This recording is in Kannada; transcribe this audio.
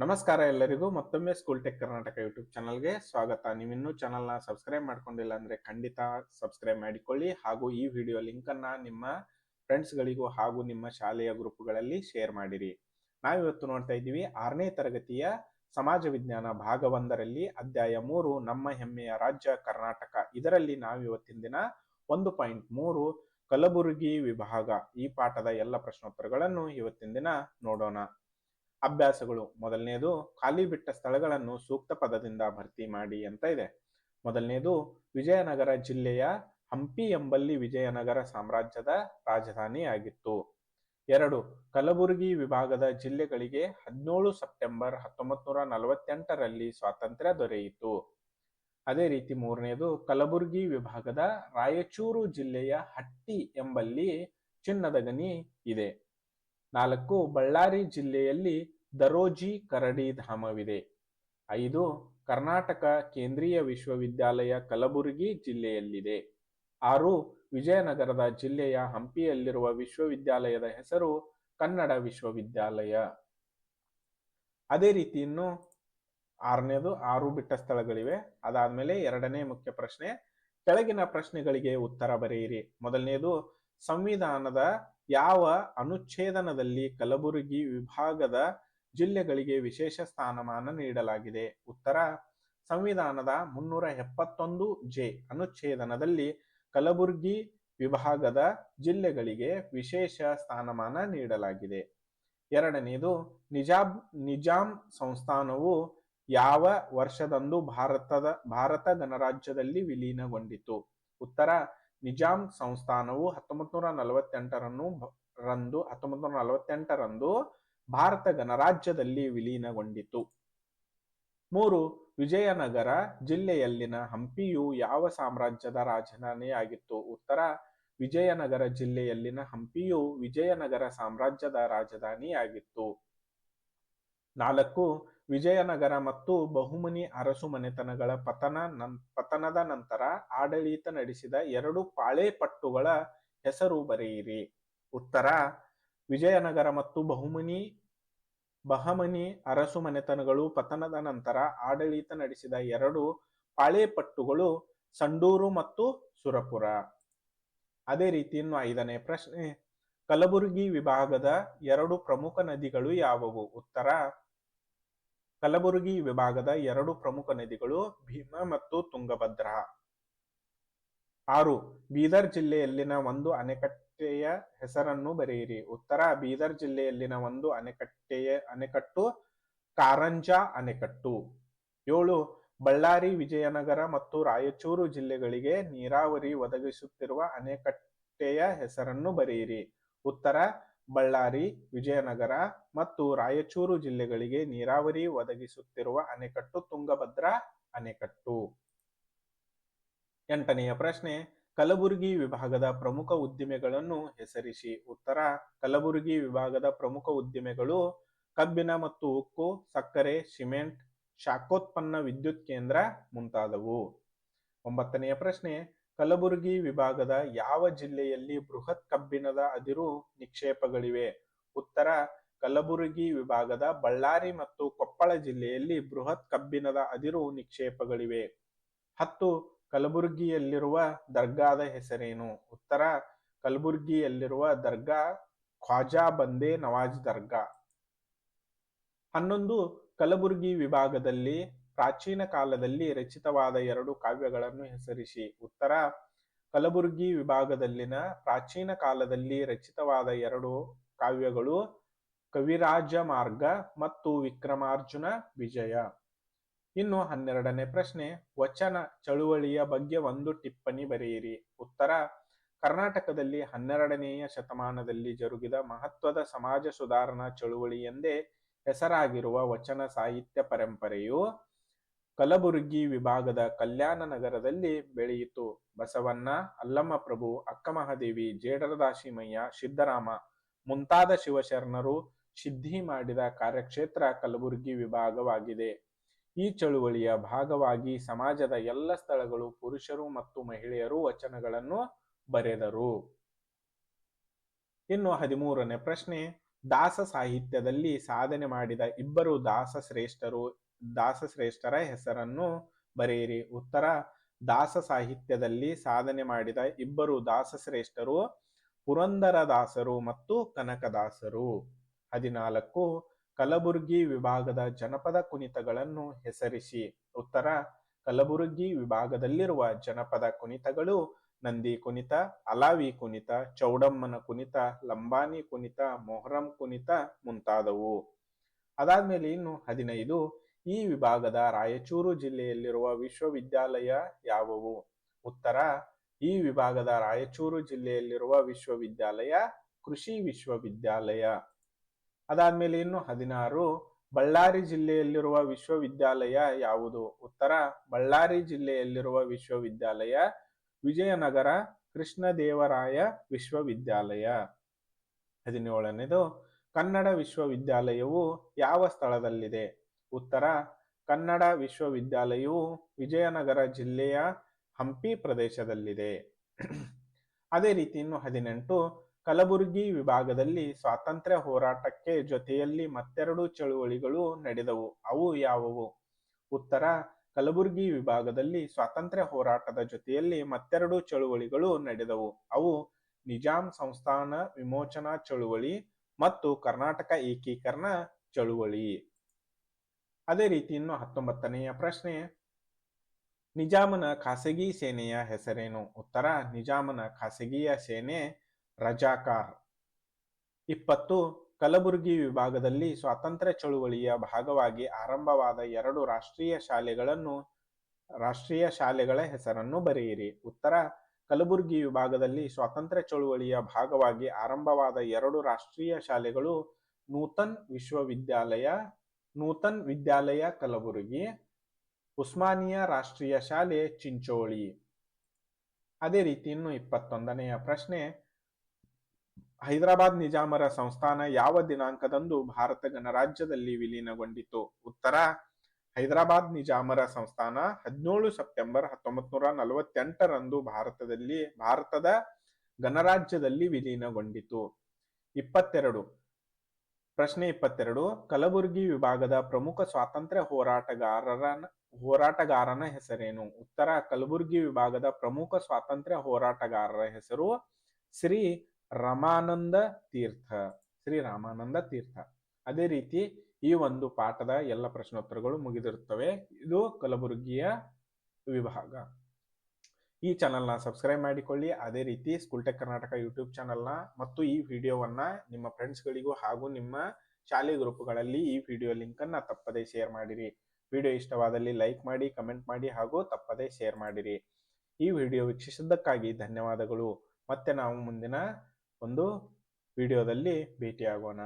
ನಮಸ್ಕಾರ ಎಲ್ಲರಿಗೂ. ಮತ್ತೊಮ್ಮೆ ಸ್ಕೂಲ್ ಟೆಕ್ ಕರ್ನಾಟಕ ಯೂಟ್ಯೂಬ್ ಚಾನಲ್ಗೆ ಸ್ವಾಗತ. ನೀವಿನ್ನೂ ಚಾನಲ್ನ ಸಬ್ಸ್ಕ್ರೈಬ್ ಮಾಡ್ಕೊಂಡಿಲ್ಲ ಅಂದ್ರೆ ಖಂಡಿತ ಸಬ್ಸ್ಕ್ರೈಬ್ ಮಾಡಿಕೊಳ್ಳಿ. ಹಾಗೂ ಈ ವಿಡಿಯೋ ಲಿಂಕ್ ಅನ್ನ ನಿಮ್ಮ ಫ್ರೆಂಡ್ಸ್ಗಳಿಗೂ ಹಾಗೂ ನಿಮ್ಮ ಶಾಲೆಯ ಗ್ರೂಪ್ಗಳಲ್ಲಿ ಶೇರ್ ಮಾಡಿರಿ. ನಾವಿವತ್ತು ನೋಡ್ತಾ ಇದ್ದೀವಿ ಆರನೇ ತರಗತಿಯ ಸಮಾಜ ವಿಜ್ಞಾನ ಭಾಗ ಒಂದರಲ್ಲಿ ಅಧ್ಯಾಯ ಮೂರು, ನಮ್ಮ ಹೆಮ್ಮೆಯ ರಾಜ್ಯ ಕರ್ನಾಟಕ. ಇದರಲ್ಲಿ ನಾವಿವತ್ತಿನ ದಿನ ಒಂದು ಪಾಯಿಂಟ್ ಮೂರು, ಕಲಬುರಗಿ ವಿಭಾಗ. ಈ ಪಾಠದ ಎಲ್ಲ ಪ್ರಶ್ನೋತ್ತರಗಳನ್ನು ಇವತ್ತಿನ ದಿನ ನೋಡೋಣ. ಅಭ್ಯಾಸಗಳು. ಮೊದಲನೆಯದು ಖಾಲಿ ಬಿಟ್ಟ ಸ್ಥಳಗಳನ್ನು ಸೂಕ್ತ ಪದದಿಂದ ಭರ್ತಿ ಮಾಡಿ ಅಂತ ಇದೆ. ಮೊದಲನೆಯದು ವಿಜಯನಗರ ಜಿಲ್ಲೆಯ ಹಂಪಿ ಎಂಬಲ್ಲಿ ವಿಜಯನಗರ ಸಾಮ್ರಾಜ್ಯದ ರಾಜಧಾನಿಯಾಗಿತ್ತು. ಎರಡು, ಕಲಬುರಗಿ ವಿಭಾಗದ ಜಿಲ್ಲೆಗಳಿಗೆ ಹದಿನೇಳು ಸೆಪ್ಟೆಂಬರ್ ಹತ್ತೊಂಬತ್ ನೂರ ನಲವತ್ತೆಂಟರಲ್ಲಿ ಸ್ವಾತಂತ್ರ್ಯ ದೊರೆಯಿತು. ಅದೇ ರೀತಿ ಮೂರನೇದು ಕಲಬುರಗಿ ವಿಭಾಗದ ರಾಯಚೂರು ಜಿಲ್ಲೆಯ ಹಟ್ಟಿ ಎಂಬಲ್ಲಿ ಚಿನ್ನದ ಗಣಿ ಇದೆ. ನಾಲ್ಕು, ಬಳ್ಳಾರಿ ಜಿಲ್ಲೆಯಲ್ಲಿ ದರೋಜಿ ಕರಡಿ ಧಾಮವಿದೆ. ಐದು, ಕರ್ನಾಟಕ ಕೇಂದ್ರೀಯ ವಿಶ್ವವಿದ್ಯಾಲಯ ಕಲಬುರಗಿ ಜಿಲ್ಲೆಯಲ್ಲಿದೆ. ಆರು, ವಿಜಯನಗರದ ಜಿಲ್ಲೆಯ ಹಂಪಿಯಲ್ಲಿರುವ ವಿಶ್ವವಿದ್ಯಾಲಯದ ಹೆಸರು ಕನ್ನಡ ವಿಶ್ವವಿದ್ಯಾಲಯ. ಅದೇ ರೀತಿ ಇನ್ನು ಆರನೇದು ಆರು ಬಿಟ್ಟ ಸ್ಥಳಗಳಿವೆ. ಅದಾದ್ಮೇಲೆ ಎರಡನೇ ಮುಖ್ಯ ಪ್ರಶ್ನೆ, ಕೆಳಗಿನ ಪ್ರಶ್ನೆಗಳಿಗೆ ಉತ್ತರ ಬರೆಯಿರಿ. ಮೊದಲನೇದು, ಸಂವಿಧಾನದ ಯಾವ ಅನುಚ್ಛೇದನದಲ್ಲಿ ಕಲಬುರಗಿ ವಿಭಾಗದ ಜಿಲ್ಲೆಗಳಿಗೆ ವಿಶೇಷ ಸ್ಥಾನಮಾನ ನೀಡಲಾಗಿದೆ? ಉತ್ತರ, ಸಂವಿಧಾನದ ಮುನ್ನೂರ ಎಪ್ಪತ್ತೊಂದು ಜೆ ಅನುಚ್ಛೇದನದಲ್ಲಿ ಕಲಬುರಗಿ ವಿಭಾಗದ ಜಿಲ್ಲೆಗಳಿಗೆ ವಿಶೇಷ ಸ್ಥಾನಮಾನ ನೀಡಲಾಗಿದೆ. ಎರಡನೆಯದು ನಿಜಾಬ್, ನಿಜಾಂ ಸಂಸ್ಥಾನವು ಯಾವ ವರ್ಷದಂದು ಭಾರತದ, ಭಾರತ ಗಣರಾಜ್ಯದಲ್ಲಿ ವಿಲೀನಗೊಂಡಿತು? ಉತ್ತರ ನಿಜಾಂ ಸಂಸ್ಥಾನವು ಹತ್ತೊಂಬತ್ ನೂರ ನಲವತ್ತೆಂಟರನ್ನು ರಂದು ಹತ್ತೊಂಬತ್ ನೂರ ನಲವತ್ತೆಂಟರಂದು ಭಾರತ ಗಣರಾಜ್ಯದಲ್ಲಿ ವಿಲೀನಗೊಂಡಿತು. ಮೂರು, ವಿಜಯನಗರ ಜಿಲ್ಲೆಯಲ್ಲಿನ ಹಂಪಿಯು ಯಾವ ಸಾಮ್ರಾಜ್ಯದ ರಾಜಧಾನಿಯಾಗಿತ್ತು? ಉತ್ತರ, ವಿಜಯನಗರ ಜಿಲ್ಲೆಯಲ್ಲಿನ ಹಂಪಿಯು ವಿಜಯನಗರ ಸಾಮ್ರಾಜ್ಯದ ರಾಜಧಾನಿಯಾಗಿತ್ತು. ನಾಲ್ಕು ವಿಜಯನಗರ ಮತ್ತು ಬಹುಮನಿ ಅರಸು ಮನೆತನಗಳ ಪತನ ಪತನದ ನಂತರ ಆಡಳಿತ ನಡೆಸಿದ ಎರಡು ಪಾಳೆಪಟ್ಟುಗಳ ಹೆಸರು ಬರೆಯಿರಿ. ಉತ್ತರ, ವಿಜಯನಗರ ಮತ್ತು ಬಹುಮನಿ, ಬಹಮನಿ ಅರಸು ಮನೆತನಗಳು ಪತನದ ನಂತರ ಆಡಳಿತ ನಡೆಸಿದ ಎರಡು ಪಾಳೆಪಟ್ಟುಗಳು ಸಂಡೂರು ಮತ್ತು ಸುರಪುರ. ಅದೇ ರೀತಿ ಇನ್ನು ಐದನೇ ಪ್ರಶ್ನೆ, ಕಲಬುರಗಿ ವಿಭಾಗದ ಎರಡು ಪ್ರಮುಖ ನದಿಗಳು ಯಾವುವು? ಉತ್ತರ ಕಲಬುರಗಿ ವಿಭಾಗದ ಎರಡು ಪ್ರಮುಖ ನದಿಗಳು ಭೀಮ ಮತ್ತು ತುಂಗಭದ್ರಾ. ಆರು, ಬೀದರ್ ಜಿಲ್ಲೆಯಲ್ಲಿನ ಒಂದು ಅಣೆಕಟ್ಟೆಯ ಹೆಸರನ್ನು ಬರೆಯಿರಿ. ಉತ್ತರ, ಬೀದರ್ ಜಿಲ್ಲೆಯಲ್ಲಿನ ಒಂದು ಅಣೆಕಟ್ಟೆಯ ಅಣೆಕಟ್ಟು ಕಾರಂಜಾ ಅಣೆಕಟ್ಟು. ಏಳು, ಬಳ್ಳಾರಿ, ವಿಜಯನಗರ ಮತ್ತು ರಾಯಚೂರು ಜಿಲ್ಲೆಗಳಿಗೆ ನೀರಾವರಿ ಒದಗಿಸುತ್ತಿರುವ ಅಣೆಕಟ್ಟೆಯ ಹೆಸರನ್ನು ಬರೆಯಿರಿ. ಉತ್ತರ ಬಳ್ಳಾರಿ, ವಿಜಯನಗರ ಮತ್ತು ರಾಯಚೂರು ಜಿಲ್ಲೆಗಳಿಗೆ ನೀರಾವರಿ ಒದಗಿಸುತ್ತಿರುವ ಅಣೆಕಟ್ಟು ತುಂಗಭದ್ರಾ ಅಣೆಕಟ್ಟು. ಎಂಟನೆಯ ಪ್ರಶ್ನೆ, ಕಲಬುರಗಿ ವಿಭಾಗದ ಪ್ರಮುಖ ಉದ್ದಿಮೆಗಳನ್ನು ಹೆಸರಿಸಿ. ಉತ್ತರ, ಕಲಬುರಗಿ ವಿಭಾಗದ ಪ್ರಮುಖ ಉದ್ದಿಮೆಗಳು ಕಬ್ಬಿನ ಮತ್ತು ಉಕ್ಕು, ಸಕ್ಕರೆ, ಸಿಮೆಂಟ್, ಶಾಖೋತ್ಪನ್ನ ವಿದ್ಯುತ್ ಕೇಂದ್ರ ಮುಂತಾದವು. ಒಂಬತ್ತನೆಯ ಪ್ರಶ್ನೆ ಕಲಬುರಗಿ ವಿಭಾಗದ ಯಾವ ಜಿಲ್ಲೆಯಲ್ಲಿ ಬೃಹತ್ ಕಬ್ಬಿಣದ ಅದಿರು ನಿಕ್ಷೇಪಗಳಿವೆ? ಉತ್ತರ, ಕಲಬುರಗಿ ವಿಭಾಗದ ಬಳ್ಳಾರಿ ಮತ್ತು ಕೊಪ್ಪಳ ಜಿಲ್ಲೆಯಲ್ಲಿ ಬೃಹತ್ ಕಬ್ಬಿಣದ ಅದಿರು ನಿಕ್ಷೇಪಗಳಿವೆ. ಹತ್ತು, ಕಲಬುರಗಿಯಲ್ಲಿರುವ ದರ್ಗಾದ ಹೆಸರೇನು? ಉತ್ತರ, ಕಲಬುರಗಿಯಲ್ಲಿರುವ ದರ್ಗಾ, ಖ್ವಾಜಾ ಬಂದೇ ನವಾಜ್ ದರ್ಗಾ. ಹನ್ನೊಂದು, ಕಲಬುರಗಿ ವಿಭಾಗದಲ್ಲಿ ಪ್ರಾಚೀನ ಕಾಲದಲ್ಲಿ ರಚಿತವಾದ ಎರಡು ಕಾವ್ಯಗಳನ್ನು ಹೆಸರಿಸಿ. ಉತ್ತರ, ಕಲಬುರಗಿ ವಿಭಾಗದಲ್ಲಿನ ಪ್ರಾಚೀನ ಕಾಲದಲ್ಲಿ ರಚಿತವಾದ ಎರಡು ಕಾವ್ಯಗಳು ಕವಿರಾಜ ಮಾರ್ಗ ಮತ್ತು ವಿಕ್ರಮಾರ್ಜುನ ವಿಜಯ. ಇನ್ನು ಹನ್ನೆರಡನೇ ಪ್ರಶ್ನೆ, ವಚನ ಚಳುವಳಿಯ ಬಗ್ಗೆ ಒಂದು ಟಿಪ್ಪಣಿ ಬರೆಯಿರಿ. ಉತ್ತರ, ಕರ್ನಾಟಕದಲ್ಲಿ ಹನ್ನೆರಡನೆಯ ಶತಮಾನದಲ್ಲಿ ಜರುಗಿದ ಮಹತ್ವದ ಸಮಾಜ ಸುಧಾರಣಾ ಚಳುವಳಿ ಎಂದೇ ಹೆಸರಾಗಿರುವ ವಚನ ಸಾಹಿತ್ಯ ಪರಂಪರೆಯು ಕಲಬುರಗಿ ವಿಭಾಗದ ಕಲ್ಯಾಣ ನಗರದಲ್ಲಿ ಬೆಳೆಯಿತು. ಬಸವಣ್ಣ, ಅಲ್ಲಮ್ಮ ಪ್ರಭು, ಅಕ್ಕಮಹಾದೇವಿ ಜೇಡರದಾಶಿಮಯ್ಯ ಸಿದ್ದರಾಮ ಮುಂತಾದ ಶಿವಶರಣರು ಸಿದ್ಧಿ ಮಾಡಿದ ಕಾರ್ಯಕ್ಷೇತ್ರ ಕಲಬುರಗಿ ವಿಭಾಗವಾಗಿದೆ. ಈ ಚಳುವಳಿಯ ಭಾಗವಾಗಿ ಸಮಾಜದ ಎಲ್ಲ ಸ್ಥಳಗಳು ಪುರುಷರು ಮತ್ತು ಮಹಿಳೆಯರು ವಚನಗಳನ್ನು ಬರೆದರು. ಇನ್ನು ಹದಿಮೂರನೇ ಪ್ರಶ್ನೆ, ದಾಸ ಸಾಹಿತ್ಯದಲ್ಲಿ ಸಾಧನೆ ಮಾಡಿದ ಇಬ್ಬರು ದಾಸ ಶ್ರೇಷ್ಠರು ದಾಸ ಶ್ರೇಷ್ಠರ ಹೆಸರನ್ನು ಬರೆಯಿರಿ. ಉತ್ತರ, ದಾಸ ಸಾಹಿತ್ಯದಲ್ಲಿ ಸಾಧನೆ ಮಾಡಿದ ಇಬ್ಬರು ದಾಸಶ್ರೇಷ್ಠರು ಪುರಂದರದಾಸರು ಮತ್ತು ಕನಕದಾಸರು ಹದಿನಾಲ್ಕು, ಕಲಬುರ್ಗಿ ವಿಭಾಗದ ಜನಪದ ಕುಣಿತಗಳನ್ನು ಹೆಸರಿಸಿ. ಉತ್ತರ, ಕಲಬುರಗಿ ವಿಭಾಗದಲ್ಲಿರುವ ಜನಪದ ಕುಣಿತಗಳು ನಂದಿ ಕುಣಿತ, ಅಲಾವಿ ಕುಣಿತ, ಚೌಡಮ್ಮನ ಕುಣಿತ ಲಂಬಾನಿ ಕುಣಿತ, ಮೊಹರಂ ಕುಣಿತ ಮುಂತಾದವು. ಅದಾದ್ಮೇಲೆ ಇನ್ನು ಹದಿನೈದು ಈ ವಿಭಾಗದ ರಾಯಚೂರು ಜಿಲ್ಲೆಯಲ್ಲಿರುವ ವಿಶ್ವವಿದ್ಯಾಲಯ ಯಾವುವು? ಉತ್ತರ, ಈ ವಿಭಾಗದ ರಾಯಚೂರು ಜಿಲ್ಲೆಯಲ್ಲಿರುವ ವಿಶ್ವವಿದ್ಯಾಲಯ ಕೃಷಿ ವಿಶ್ವವಿದ್ಯಾಲಯ. ಅದಾದ್ಮೇಲೆ ಇನ್ನು ಹದಿನಾರು, ಬಳ್ಳಾರಿ ಜಿಲ್ಲೆಯಲ್ಲಿರುವ ವಿಶ್ವವಿದ್ಯಾಲಯ ಯಾವುದು? ಉತ್ತರ, ಬಳ್ಳಾರಿ ಜಿಲ್ಲೆಯಲ್ಲಿರುವ ವಿಶ್ವವಿದ್ಯಾಲಯ ವಿಜಯನಗರ ಕೃಷ್ಣದೇವರಾಯ ವಿಶ್ವವಿದ್ಯಾಲಯ. ಹದಿನೇಳನೇದು, ಕನ್ನಡ ವಿಶ್ವವಿದ್ಯಾಲಯವು ಯಾವ ಸ್ಥಳದಲ್ಲಿದೆ? ಉತ್ತರ ಕನ್ನಡ ವಿಶ್ವವಿದ್ಯಾಲಯವು ವಿಜಯನಗರ ಜಿಲ್ಲೆಯ ಹಂಪಿ ಪ್ರದೇಶದಲ್ಲಿದೆ. ಅದೇ ರೀತಿ ಇನ್ನು ಹದಿನೆಂಟು ಕಲಬುರಗಿ ವಿಭಾಗದಲ್ಲಿ ಸ್ವಾತಂತ್ರ್ಯ ಹೋರಾಟಕ್ಕೆ ಜೊತೆಯಲ್ಲಿ ಮತ್ತೆರಡು ಚಳುವಳಿಗಳು ನಡೆದವು. ಅವು ಯಾವುವು? ಉತ್ತರ ಕಲಬುರಗಿ ವಿಭಾಗದಲ್ಲಿ ಸ್ವಾತಂತ್ರ್ಯ ಹೋರಾಟದ ಜೊತೆಯಲ್ಲಿ ಮತ್ತೆರಡು ಚಳುವಳಿಗಳು ನಡೆದವು. ಅವು ನಿಜಾಂ ಸಂಸ್ಥಾನ ವಿಮೋಚನಾ ಚಳುವಳಿ ಮತ್ತು ಕರ್ನಾಟಕ ಏಕೀಕರಣ ಚಳುವಳಿ. ಅದೇ ರೀತಿ ಇನ್ನು ಹತ್ತೊಂಬತ್ತನೆಯ ಪ್ರಶ್ನೆ, ನಿಜಾಮನ ಖಾಸಗಿ ಸೇನೆಯ ಹೆಸರೇನು? ಉತ್ತರ, ನಿಜಾಮನ ಖಾಸಗಿಯ ಸೇನೆ ರಜಾಕಾರ್. ಇಪ್ಪತ್ತು, ಕಲಬುರಗಿ ವಿಭಾಗದಲ್ಲಿ ಸ್ವಾತಂತ್ರ್ಯ ಚಳುವಳಿಯ ಭಾಗವಾಗಿ ಆರಂಭವಾದ ಎರಡು ರಾಷ್ಟ್ರೀಯ ಶಾಲೆಗಳನ್ನು, ರಾಷ್ಟ್ರೀಯ ಶಾಲೆಗಳ ಹೆಸರನ್ನು ಬರೆಯಿರಿ. ಉತ್ತರ, ಕಲಬುರಗಿ ವಿಭಾಗದಲ್ಲಿ ಸ್ವಾತಂತ್ರ್ಯ ಚಳುವಳಿಯ ಭಾಗವಾಗಿ ಆರಂಭವಾದ ಎರಡು ರಾಷ್ಟ್ರೀಯ ಶಾಲೆಗಳು ನೂತನ್ ವಿಶ್ವವಿದ್ಯಾಲಯ ನೂತನ್ ವಿದ್ಯಾಲಯ ಕಲಬುರಗಿ, ಉಸ್ಮಾನಿಯಾ ರಾಷ್ಟ್ರೀಯ ಶಾಲೆ ಚಿಂಚೋಳಿ. ಅದೇ ರೀತಿ ಇನ್ನು ಇಪ್ಪತ್ತೊಂದನೆಯ ಪ್ರಶ್ನೆ, ಹೈದರಾಬಾದ್ ನಿಜಾಮರ ಸಂಸ್ಥಾನ ಯಾವ ದಿನಾಂಕದಂದು ಭಾರತ ಗಣರಾಜ್ಯದಲ್ಲಿ ವಿಲೀನಗೊಂಡಿತು? ಉತ್ತರ, ಹೈದರಾಬಾದ್ ನಿಜಾಮರ ಸಂಸ್ಥಾನ ಹದಿನೇಳು ಸೆಪ್ಟೆಂಬರ್ ಹತ್ತೊಂಬತ್ ನೂರ ನಲವತ್ತೆಂಟರಂದು ಭಾರತದಲ್ಲಿ, ಭಾರತದ ಗಣರಾಜ್ಯದಲ್ಲಿ ವಿಲೀನಗೊಂಡಿತು. ಇಪ್ಪತ್ತೆರಡು ಪ್ರಶ್ನೆ ಇಪ್ಪತ್ತೆರಡು, ಕಲಬುರಗಿ ವಿಭಾಗದ ಪ್ರಮುಖ ಸ್ವಾತಂತ್ರ್ಯ ಹೋರಾಟಗಾರರ ಹೋರಾಟಗಾರನ ಹೆಸರೇನು? ಉತ್ತರ, ಕಲಬುರಗಿ ವಿಭಾಗದ ಪ್ರಮುಖ ಸ್ವಾತಂತ್ರ್ಯ ಹೋರಾಟಗಾರರ ಹೆಸರು ಶ್ರೀ ರಮಾನಂದ ತೀರ್ಥ. ಶ್ರೀ ರಾಮಾನಂದ ತೀರ್ಥ. ಅದೇ ರೀತಿ ಈ ಒಂದು ಪಾಠದ ಎಲ್ಲ ಪ್ರಶ್ನೋತ್ತರಗಳು ಮುಗಿದಿರುತ್ತವೆ. ಇದು ಕಲಬುರಗಿಯ ವಿಭಾಗ. ಈ ಚಾನಲ್ನ ಸಬ್ಸ್ಕ್ರೈಬ್ ಮಾಡಿಕೊಳ್ಳಿ. ಅದೇ ರೀತಿ ಸ್ಕೂಲ್ ಟೆಕ್ ಕರ್ನಾಟಕ ಯೂಟ್ಯೂಬ್ ಚಾನಲ್ನ ಮತ್ತು ಈ ವಿಡಿಯೋವನ್ನ ನಿಮ್ಮ ಫ್ರೆಂಡ್ಸ್ಗಳಿಗೂ ಹಾಗೂ ನಿಮ್ಮ ಶಾಲೆ ಗ್ರೂಪ್ಗಳಲ್ಲಿ ಈ ವಿಡಿಯೋ ಲಿಂಕನ್ನು ತಪ್ಪದೇ ಶೇರ್ ಮಾಡಿರಿ. ವಿಡಿಯೋ ಇಷ್ಟವಾದಲ್ಲಿ ಲೈಕ್ ಮಾಡಿ, ಕಮೆಂಟ್ ಮಾಡಿ ಹಾಗೂ ತಪ್ಪದೇ ಶೇರ್ ಮಾಡಿರಿ. ಈ ವಿಡಿಯೋ ವೀಕ್ಷಿಸಿದ್ದಕ್ಕಾಗಿ ಧನ್ಯವಾದಗಳು. ಮತ್ತೆ ನಾವು ಮುಂದಿನ ಒಂದು ವಿಡಿಯೋದಲ್ಲಿ ಭೇಟಿಯಾಗೋಣ.